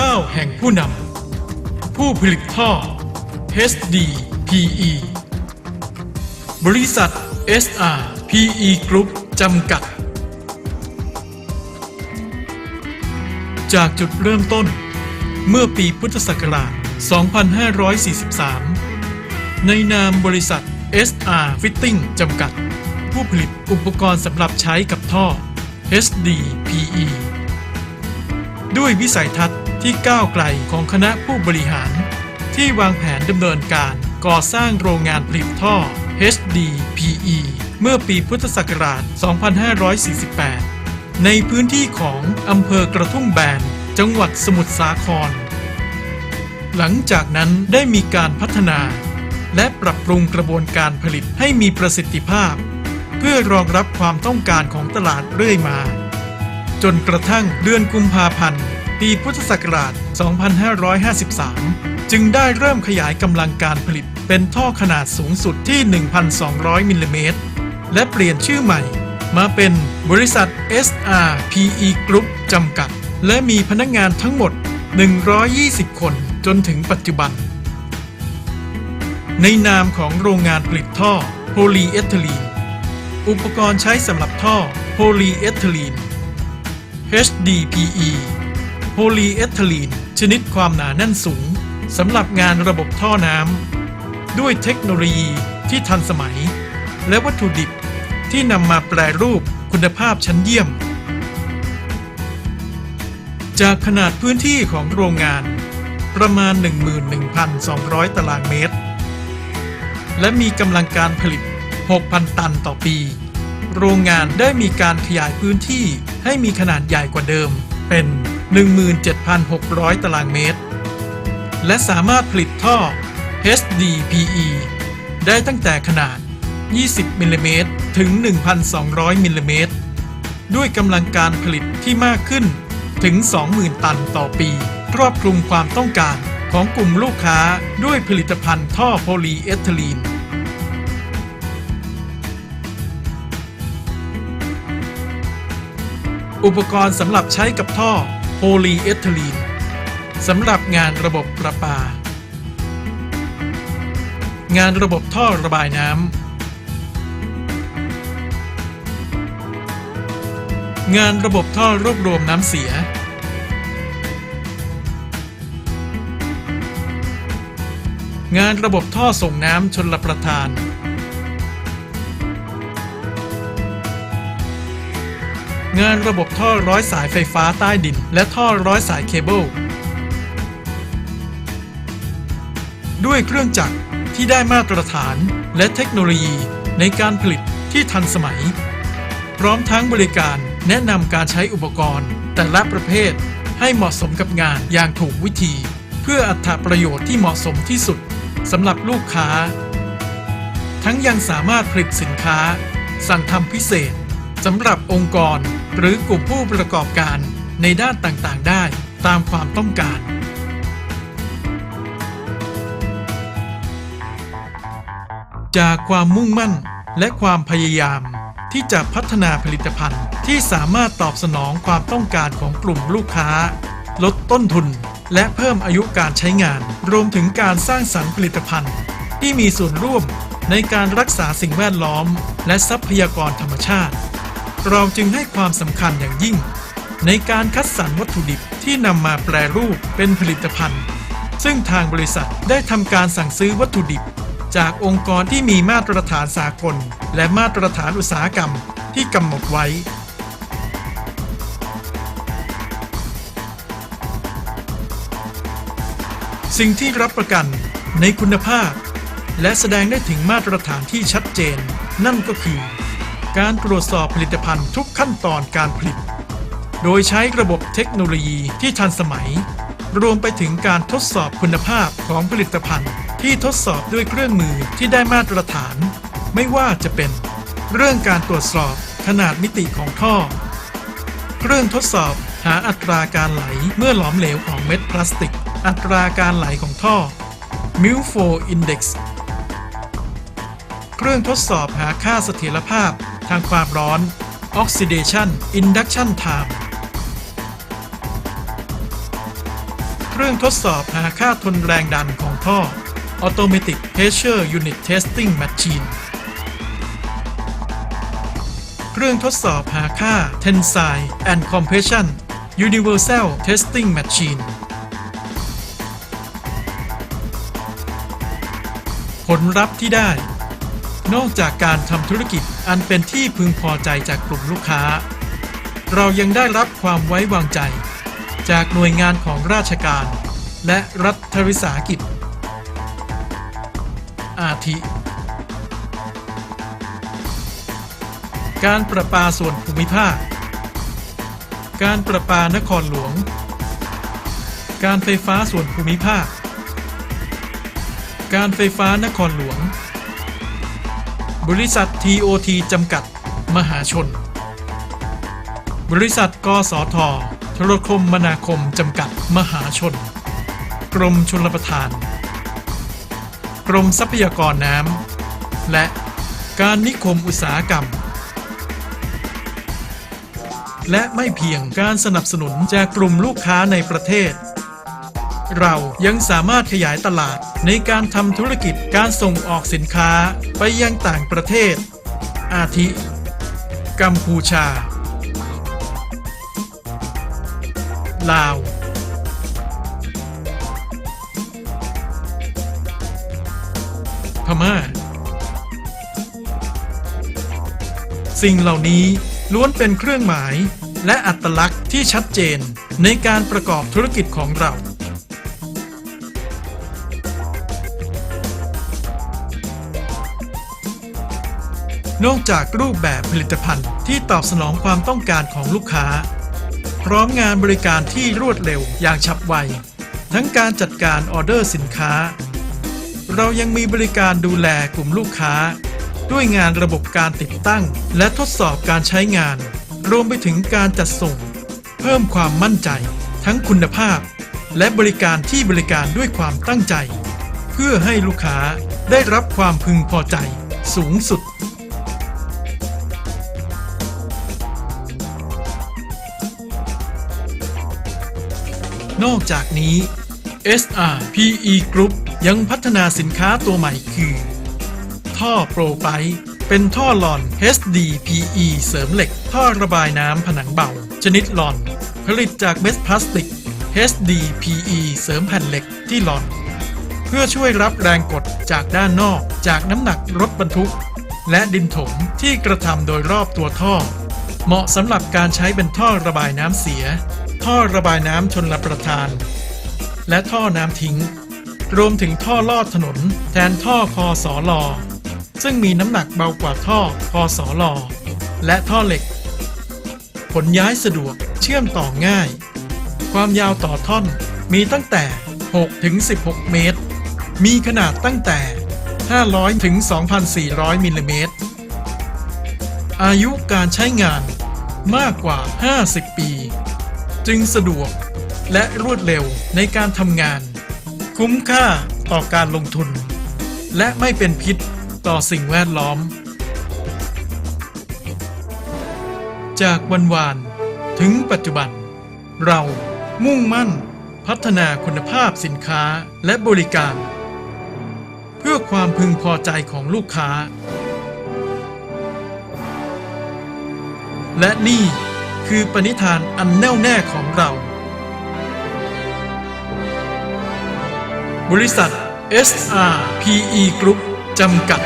9แห่งผู้นำ ผู้ผลิตท่อ HDPE บริษัท SR PE Group จำกัด จากจุดเริ่มต้น เมื่อปีพุทธศักราช 2543 ในนามบริษัท SR Fitting จำกัด ผู้ผลิตอุปกรณ์สำหรับใช้กับท่อ HDPE ด้วยวิสัยทัศน์ ที่ก้าวไกลของคณะผู้บริหาร ที่วางแผนดำเนินการก่อสร้างโรงงานผลิตท่อ HDPE เมื่อปีพุทธศักราช 2548 ในพื้นที่ของอำเภอกระทุ่มแบน จังหวัดสมุทรสาคร หลังจากนั้นได้มีการพัฒนา และปรับปรุงกระบวนการผลิตให้มีประสิทธิภาพ เพื่อรองรับความต้องการของตลาดเรื่อยมา จนกระทั่งเดือนกุมภาพันธ์ ปีพุทธศักราช 2553 จึงได้เริ่มขยายกำลังการผลิตเป็นท่อขนาดสูงสุดที่ 1,200 มิลลิเมตร และเปลี่ยนชื่อใหม่ มาเป็นบริษัท SR PE Group จำกัด และมีพนักงานทั้งหมด 120 คนจนถึงปัจจุบัน ในนามของโรงงานผลิตท่อโพลีเอทิลีน อุปกรณ์ใช้สำหรับท่อโพลีเอทิลีน HDPE โพลีเอทิลีนชนิดความหนาแน่นสูงสำหรับงานระบบท่อน้ำด้วยเทคโนโลยีที่ทันสมัย และวัตถุดิบที่นำมาแปรรูปคุณภาพชั้นเยี่ยม จากขนาดพื้นที่ของโรงงานประมาณ 11,200 ตารางเมตร และมีกำลังการผลิต 6,000 ตันต่อปี โรงงานได้มีการขยายพื้นที่ให้มีขนาดใหญ่กว่าเดิมเป็น 17,600 ตารางเมตร และสามารถผลิตท่อ HDPE ได้ตั้งแต่ขนาด 20 มิลลิเมตรถึง 1,200 มิลลิเมตร ด้วยกำลังการผลิตที่มากขึ้นถึง 20,000 ตันต่อปี ครอบคลุมความต้องการของกลุ่มลูกค้าด้วยผลิตภัณฑ์ท่อโพลีเอทิลีน อุปกรณ์สำหรับใช้กับท่อ โพลีเอทิลีนสำหรับงานระบบประปา งานระบบท่อระบายน้ำ งานระบบท่อรวบรวมน้ำเสีย งานระบบท่อส่งน้ำชนลประทาน งานระบบท่อร้อยสายไฟฟ้าใต้ดิน และท่อร้อยสายเคเบิลด้วยเครื่องจักรที่ได้มาตรฐานและเทคโนโลยีในการผลิตที่ทันสมัย พร้อมทั้งบริการแนะนำการใช้อุปกรณ์ แต่ละประเภทให้เหมาะสมกับงานอย่างถูกวิธี เพื่ออัตประโยชน์ที่เหมาะสมที่สุดสำหรับลูกค้า ทั้งยังสามารถผลิตสินค้า สั่งทำพิเศษ สำหรับองค์กรหรือกลุ่มผู้ประกอบการในด้านต่างๆ ได้ตามความต้องการ จากความมุ่งมั่นและความพยายามที่จะพัฒนาผลิตภัณฑ์ที่สามารถตอบสนองความต้องการของกลุ่มลูกค้า ลดต้นทุน และเพิ่มอายุการใช้งาน รวมถึงการสร้างสรรค์ผลิตภัณฑ์ ที่มีส่วนร่วมในการรักษาสิ่งแวดล้อม และทรัพยากรธรรมชาติ เราจึงให้ความสำคัญอย่างยิ่ง ในการคัดสรรวัตถุดิบที่นำมาแปรรูปเป็นผลิตภัณฑ์ ซึ่งทางบริษัทได้ทำการสั่งซื้อวัตถุดิบ จากองค์กรที่มีมาตรฐานสากล และมาตรฐานอุตสาหกรรมที่กำหนดไว้สิ่งที่รับประกันในคุณภาพ และแสดงได้ถึงมาตรฐานที่ชัดเจน นั่นก็คือ การตรวจสอบผลิตภัณฑ์ทุกขั้นตอนการผลิต โดยใช้ระบบเทคโนโลยีที่ทันสมัย รวมไปถึงการทดสอบคุณภาพของผลิตภัณฑ์ ที่ทดสอบด้วยเครื่องมือที่ได้มาตรฐาน ไม่ว่าจะเป็น เรื่องการตรวจสอบขนาดมิติของท่อ เครื่องทดสอบหาอัตราการไหลเมื่อหลอมเหลวของเม็ดพลาสติก อัตราการไหลของท่อ m i l f o Index เครื่องทดสอบหาค่าเสถียรภาพทางความร้อน Oxidation Induction Time เครื่องทดสอบหาค่าทนแรงดันของท่อ Automatic Pressure Unit Testing Machine เครื่องทดสอบหาค่า Tensile and Compression Universal Testing Machine ผลลัพธ์ที่ได้ นอกจากการทำธุรกิจอันเป็นที่พึงพอใจจากกลุ่มลูกค้า เรายังได้รับความไว้วางใจ จากหน่วยงานของราชการ และรัฐวิสาหกิจ อาทิ การประปาส่วนภูมิภาค การประปานครหลวง การไฟฟ้าส่วนภูมิภาค การไฟฟ้านครหลวง บริษัท TOT จำกัด มหาชน บริษัท กสทโทรคมมนาคม จำกัด มหาชน กรมชลประทาน กรมทรัพยากรน้ำ และการนิคมอุตสาหกรรม และไม่เพียงการสนับสนุนจากกลุ่มลูกค้าในประเทศ เรายังสามารถขยายตลาดในการทำธุรกิจการส่งออกสินค้าไปยังต่างประเทศ อาทิ กัมพูชา ลาว พม่า สิ่งเหล่านี้ล้วนเป็นเครื่องหมายและอัตลักษณ์ที่ชัดเจนในการประกอบธุรกิจของเรา นอกจากรูปแบบผลิตภัณฑ์ที่ตอบสนองความต้องการของลูกค้า พร้อมงานบริการที่รวดเร็วอย่างฉับไว ทั้งการจัดการออเดอร์สินค้า เรายังมีบริการดูแลกลุ่มลูกค้า ด้วยงานระบบการติดตั้ง และทดสอบการใช้งาน รวมไปถึงการจัดส่ง เพิ่มความมั่นใจ ทั้งคุณภาพ และบริการที่บริการด้วยความตั้งใจ เพื่อให้ลูกค้าได้รับความพึงพอใจสูงสุด นอกจากนี้ SRPE Group ยังพัฒนาสินค้าตัวใหม่คือ ท่อโปรไ e เป็นท่อหลอน HDPE เสริมเหล็ก ท่อระบายน้ำผนังเบา ชนิดหลอน ผลิตจากเม็ดพลาสติก HDPE เสริมแผ่นเหล็กที่หลอน เพื่อช่วยรับแรงกดจากด้านนอกจากน้ำหนักรถบรรทุก และดินถมที่กระทำโดยรอบตัวท่อ เหมาะสำหรับการใช้เป็นท่อระบายน้ำเสีย ท่อระบายน้ำชนลประทาน และท่อน้ำทิ้ง รวมถึงท่อลอดถนน แทนท่อคอสอลอซึ่งมีน้ำหนักเบากว่าท่อคอสอลอและท่อเหล็ก ผลย้ายสะดวกเชื่อมต่อง่าย ความยาวต่อท่อนมีตั้งแต่ 6 ถึง 16 เมตร มีขนาดตั้งแต่ 500 ถึง 2,400 มิลลิเมตร อายุการใช้งานมากกว่า 50 ปี จึงสะดวกและรวดเร็วในการทำงาน คุ้มค่าต่อการลงทุน และไม่เป็นพิษต่อสิ่งแวดล้อม จากวันวานถึงปัจจุบัน เรามุ่งมั่นพัฒนาคุณภาพสินค้าและบริการ เพื่อความพึงพอใจของลูกค้า และนี่ คือปณิธานอันแน่วแน่ของเรา บริษัท SRPE Group จำกัด